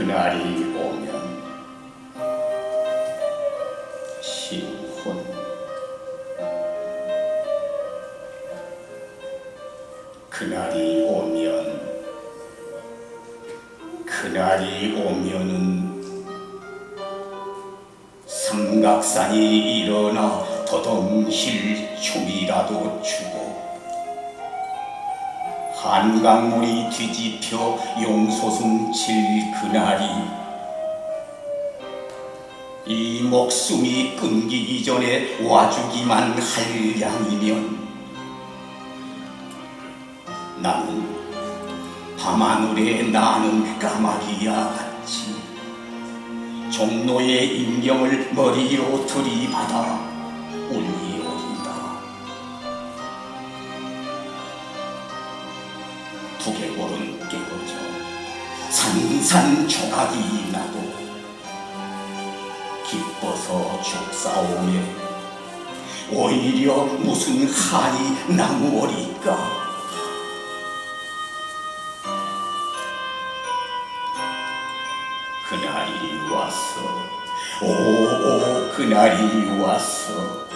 그날이 오면 신혼. 그날이 오면 그날이 오면은 삼각산이 일어나 더덩실 춤이라도 추고 한강물이 뒤집혀 용소승 칠 그날이 이 목숨이 끊기기 전에 와주기만 할 양이면 나는 밤하늘에 나는 까마귀야 같이 종로의 임경을 머리로 들이받아 두개골은 깨어져 산산조각이 나도 기뻐서 죽사오매 오히려 무슨 한이 나무오리까? 그날이 왔어. 오오 그날이 왔어.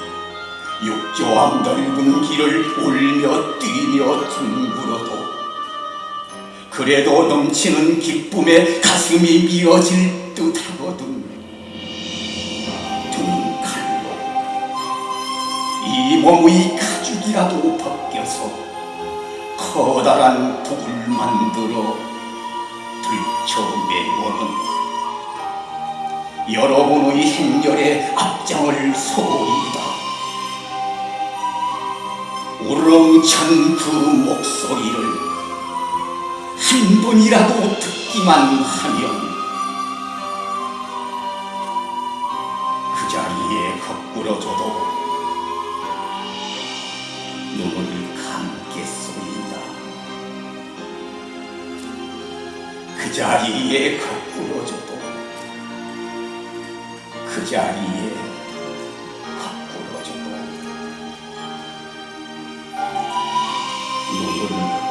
육조암 넓은 길을 울며 뛰며 둥글어도 그래도 넘치는 기쁨에 가슴이 미어질 듯 하거든. 등 칼로. 이 몸의 가죽이라도 벗겨서 커다란 북을 만들어 들쳐매고는 여러분의 행렬에 앞장을 서리다. 우렁찬 그 목소리를 한 번이라도 듣기만 하면 그 자리에 거꾸러져도 눈을 감겠소이다. 그 자리에 거꾸러져도 그 자리에 거꾸러져도 눈을